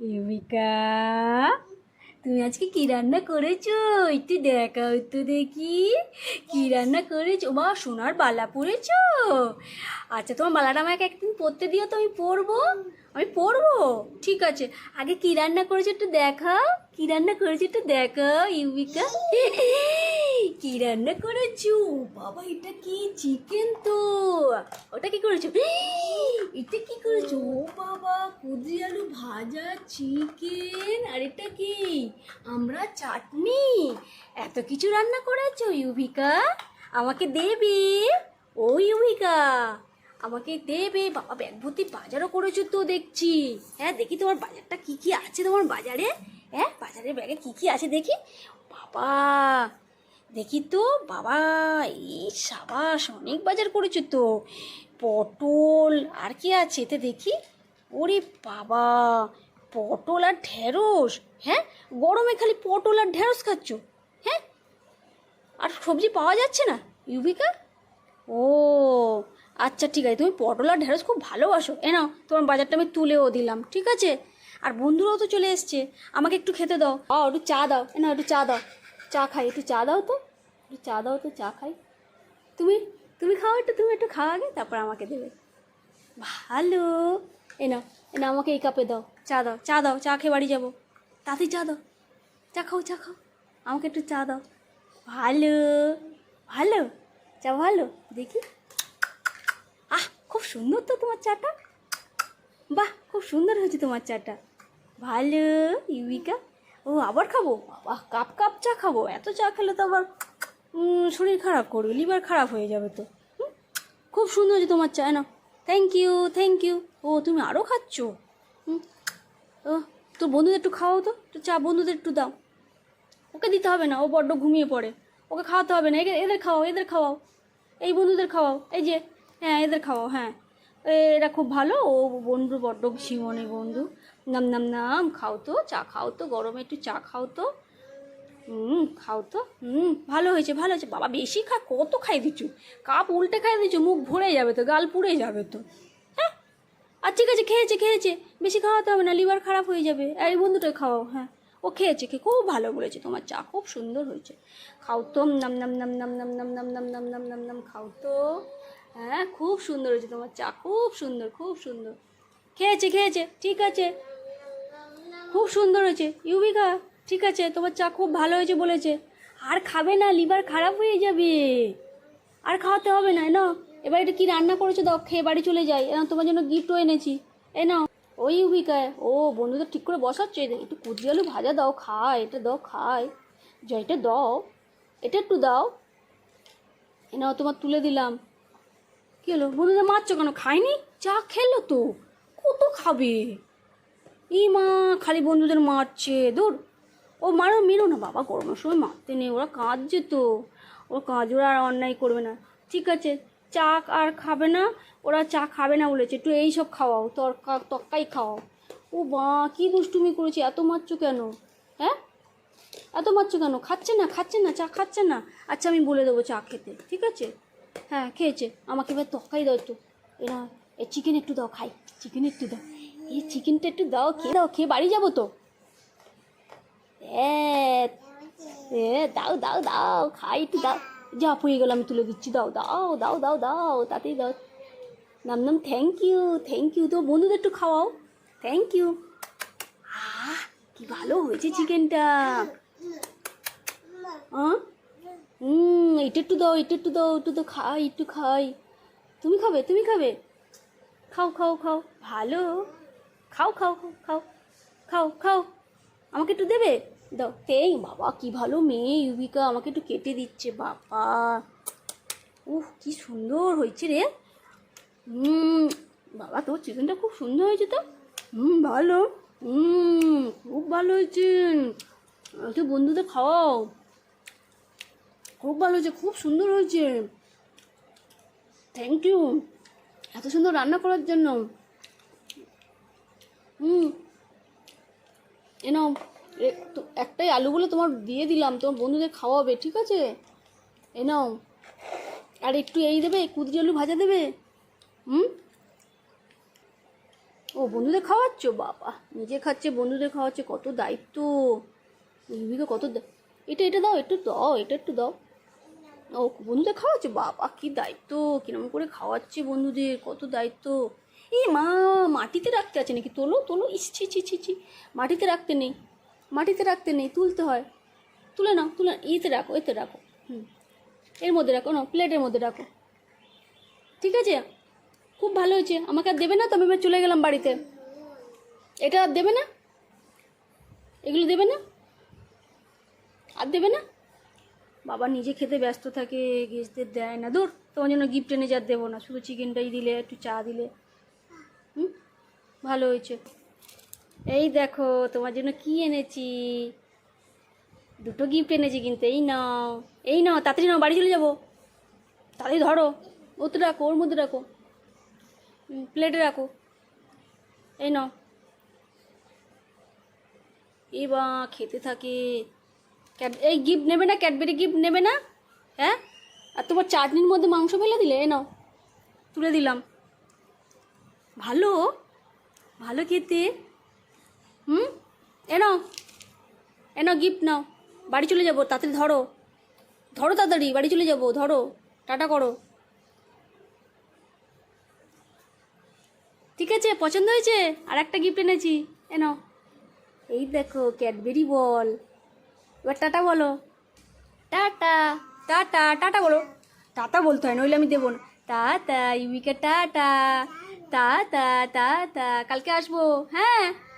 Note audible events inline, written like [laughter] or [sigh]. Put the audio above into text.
ইউবিকা তুমি আজকে কি রান্না করেছ? একটু দেখাও তো দেখি। কি রান্না করেছ? মা সোনার বালা পরেছো? আচ্ছা তোমার বালাটা আমাকে একদিন পরতে দিও তো, আমি পরবো। আমি পরবো? ঠিক আছে। আগে কি রান্না করেছ একটু দেখাও। কি রান্না করেছ একটু দেখাও ইউবিকা [laughs] কি রান্না করেছ? বাবা, এটা কি? চিকেন তো। ওটা কি করেছ? এটা কি করেছ? ও বাবা, কুদরি আলু ভাজা চিকেন আর এটা কি? আমরা চাটনি। এত কিছু রান্না করেছ, ইউভিকা? আমাকে দেবে? ও ইউভিকা, আমাকে দেবে। বাবা, ব্যাগ ভর্তি বাজারও করেছ তো দেখছি। হ্যাঁ দেখি তোমার বাজারটা কি কি আছে তোমার বাজারে? হ্যাঁ বাজারের ব্যাগে কি কি আছে দেখি। বাবা দেখি তো, বাবা, এই সাবাস, অনেক বাজার করেছ তো। পটল, আর কি আছে এতে দেখি? ওরে বাবা, পটল আর ঢেঁড়স হ্যাঁ? গরমে খালি পটল আর ঢেঁড়স খাচ্ছ হ্যাঁ? আর সবজি পাওয়া যাচ্ছে না, ইউবিকা? ও আচ্ছা ঠিক আছে, তুমি পটল আর ঢেঁড়স খুব ভালোবাসো। এ নাও, তোমার বাজারটা আমি তুলেও দিলাম, ঠিক আছে? আর বন্ধুরাও তো চলে এসছে, আমাকে একটু খেতে দাও। ও একটু চা দাও নাও, একটু চা দাও। চা খাই, একটু চা দাও তো। একটু চা দাও তো, চা খাই। তুমি তুমি খাও একটু, তুমি একটু খাও আগে, তারপর আমাকে দেবে। ভালো। এ নাও এ নাও, আমাকে এই কাপে দাও। চা দাও চা দাও, চা খেয়ে বাড়ি যাব। তাতেই চা দাও। চা খাও চা খাও। আমাকে একটু চা দাও। ভালো ভালো, চা ভালো। দেখি। আহ, খুব সুন্দর তো তোমার চাটা। বাহ, খুব সুন্দর হয়েছে তোমার চাটা। ভালো ইউবিকা ও, আবার খাব? বাহ কাপ কাপ চা খাব। এত চা খেলে তো আবার শরীর খারাপ করবে লিভার খারাপ হয়ে যাবে তো? খুব সুন্দর হয়েছে তোমার চায় না থ্যাংক ইউ থ্যাংক ইউ ও, তুমি আরও খাচ্ছ? ও তোর বন্ধুদের একটু খাওয়াও তো। একটু চা বন্ধুদের একটু দাও। ওকে দিতে হবে না, ও বড্ড ঘুমিয়ে পড়ে। ওকে খাওয়াতে হবে না একে এদের খাওয়াও এদের খাওয়াও। এই বন্ধুদের খাওয়াও, এই যে হ্যাঁ এদের খাওয়াও হ্যাঁ। এরা খুব ভালো, ও বন্ধু বড্ড শিমনে বন্ধু। নাম নাম নাম, খাও তো, চা খাও তো, গরমে একটু চা খাও তো। খাও তো হুম ভালো হয়েছে ভালো হয়েছে বাবা বেশি খা কত খাই দিচ্ছ কাপ উল্টে খাই দিচ্ছ মুখ ভরে যাবে তো গাল পুড়ে যাবে তো হ্যাঁ আর ঠিক আছে খেয়েছে খেয়েছে বেশি খাওয়াতে হবে না লিভার খারাপ হয়ে যাবে এই বন্ধুটাকে খাওয়াও হ্যাঁ ও খেয়েছে খেয়ে খুব ভালো বলেছে তোমার চা খুব সুন্দর হয়েছে খাও তো নাম নাম নাম নাম নাম নাম নাম নাম নাম নাম নাম নাম খাও তো হ্যাঁ খুব সুন্দর হয়েছে তোমার চা খুব সুন্দর খুব সুন্দর খেয়েছে খেয়েছে ঠিক আছে খুব সুন্দর হয়েছে ইউবিকা ঠিক আছে, তোমার চা খুব ভালো হয়েছে বলেছে। আর খাবে না, লিভার খারাপ হয়ে যাবে। আর খাওয়াতে হবে না না এবার এটা কি রান্না করেছ দাও, খেয়ে বাড়ি চলে যাই। এনাও তোমার জন্য গিফটও এনেছি। এ নাও। ওই ইউবিকায় ও বন্ধুদের ঠিক করে বসাচ্ছে একটু কুচি আলু ভাজা দাও খায় এটা দাও খায় যা, এটা দাও, এটা একটু দাও। এ নাও, তোমার তুলে দিলাম। কী হলো? বন্ধুদের মারছো কেন? খায়নি? চা খেলো তো। কত খাবে? ই মা, খালি বন্ধুদের মারছে। দূর ও মারো, মেরো না বাবা, গরমের সময় মারতে নেই, ওরা কাঁদছে তো। ওরা কাঁদ ওরা আর অন্যায় করবে না। ঠিক আছে, চা আর খাবে না, ওরা চা খাবে না বলেছে, একটু এই সব খাওয়াও, তরকা তক্কাই খাওয়াও। ও বা কী দুষ্টুমি করেছে, এত মারছো কেন? হ্যাঁ? এত মারছো কেন? খাচ্ছে না খাচ্ছে না, চা খাচ্ছে না। আচ্ছা আমি বলে দেবো চা খেতে, ঠিক আছে? হ্যাঁ খেয়েছে। আমাকে এবার তক্কাই দাও একটু। এরা চিকেন একটু দাও, খাই। চিকেন একটু দাও। এই চিকেনটা একটু দাও, খেয়ে দাও, খেয়ে বাড়ি যাব তো। দাও দাও দাও, খাই একটু, দাও। যা হয়ে গেল, আমি তুলে দিচ্ছি। দাও দাও দাও দাও দাও তাতেই দাও। নাম নাম থ্যাংক ইউ থ্যাংক ইউ তো বন্ধুদের একটু খাওয়াও। থ্যাংক ইউ কি ভালো হয়েছে চিকেনটা। এটা একটু দাও, এটা একটু দাও, একটু তো খাই, একটু খাই। তুমি খাবে তুমি খাবে। খাও খাও খাও। ভালো। খাও খাও খাও খাও। খাও খাও। আমাকে একটু দেবে? দাও এই বাবা, কি ভালো মেয়ে ইউবিকা, আমাকে একটু কেটে দিচ্ছে, বাবা। উহ কি সুন্দর হয়েছে রে। হুম, বাবা, তোর চিকেনটা খুব সুন্দর হয়েছে তো? হুম, ভালো। হুম, খুব ভালো হয়েছে। একটু বন্ধুদের খাওয়াও। খুব ভালো হয়েছে, খুব সুন্দর হয়েছে। থ্যাংক ইউ এত সুন্দর রান্না করার জন্য। হুম। এ নাও। এ- তো একটাই আলুগুলো তোমার দিয়ে দিলাম, তোমার বন্ধুদের খাওয়াবে, ঠিক আছে? এ নাও। আর একটু এই দেবে কুদরি আলু ভাজা দেবে? হুম? ও, বন্ধুদের খাওয়াচ্ছ? বাবা, নিজে খাচ্ছে, বন্ধুদের খাওয়াচ্ছে, কত দায়িত্ব। ইউবিকে কত এটা এটা দাও, একটু দাও, এটা একটু দাও। ও, বন্ধুদের খাওয়াচ্ছে? বাবা, কি দায়িত্ব, কিরম করে খাওয়াচ্ছে বন্ধুদের, কত দায়িত্ব। এই মা, মাটিতে রাখতে আছে নাকি? তোলো তোলো, ইস, ছি ছি ছি ছি। মাটিতে রাখতে নেই। মাটিতে রাখতে নেই, তুলতে হয়। তুলে নাও, তুলে ইতে রাখো, এতে রাখো। হুম। এর মধ্যে রাখো না প্লেটের মধ্যে রাখো। ঠিক আছে? খুব ভালো হয়েছে। আমাকে আর দেবে না তো? আমি চলে গেলাম বাড়িতে। এটা আর দেবে না? এগুলো দেবে না? আর দেবে না? বাবা নিজে খেতে ব্যস্ত থাকে, গেস্টদের দেয় না। দূর, তোমার জন্য গিফট এনে যা দেবো না। শুধু চিকেনটাই দিলে, একটু চা দিলে। হুম? ভালো হয়েছে। এই দেখো, তোমার জন্য কি এনেছি? দুটো গিফট এনেছি কিন্তু, এই নাও এই নাও, তাড়াতাড়ি নাও, বাড়ি চলে যাব। তাড়াতাড়ি ধরো ওতে রাখো, ওর মধ্যে রাখো প্লেটে রাখো। এই নাও। এই বা, খেতে থাকে। এই গিফট নেবে না ক্যাডবেরি গিফট নেবে না? হ্যাঁ? আর তোমার চাটনির মধ্যে মাংস ফেলে দিলে এ নাও, তুলে দিলাম। ভালো ভালো খেতে। হুম? এনো এনো গিফট নাও। বাড়ি চলে যাব, তাড়াতাড়ি ধরো। ধরো তাড়াতাড়ি, বাড়ি চলে যাব, ধরো। টাটা করো। ঠিক আছে, পছন্দ হয়েছে? আর একটা গিফট এনেছি। এনো। এই দেখো ক্যাডবেরি বল। এবার টাটা বলো। টাটা। টাটা টাটা বলো। টাটা বলতে হয়, নইলে আমি দেবো না। টাটা ইউবিকে টাটা টাটা টাটা। কালকে আসব। হ্যাঁ।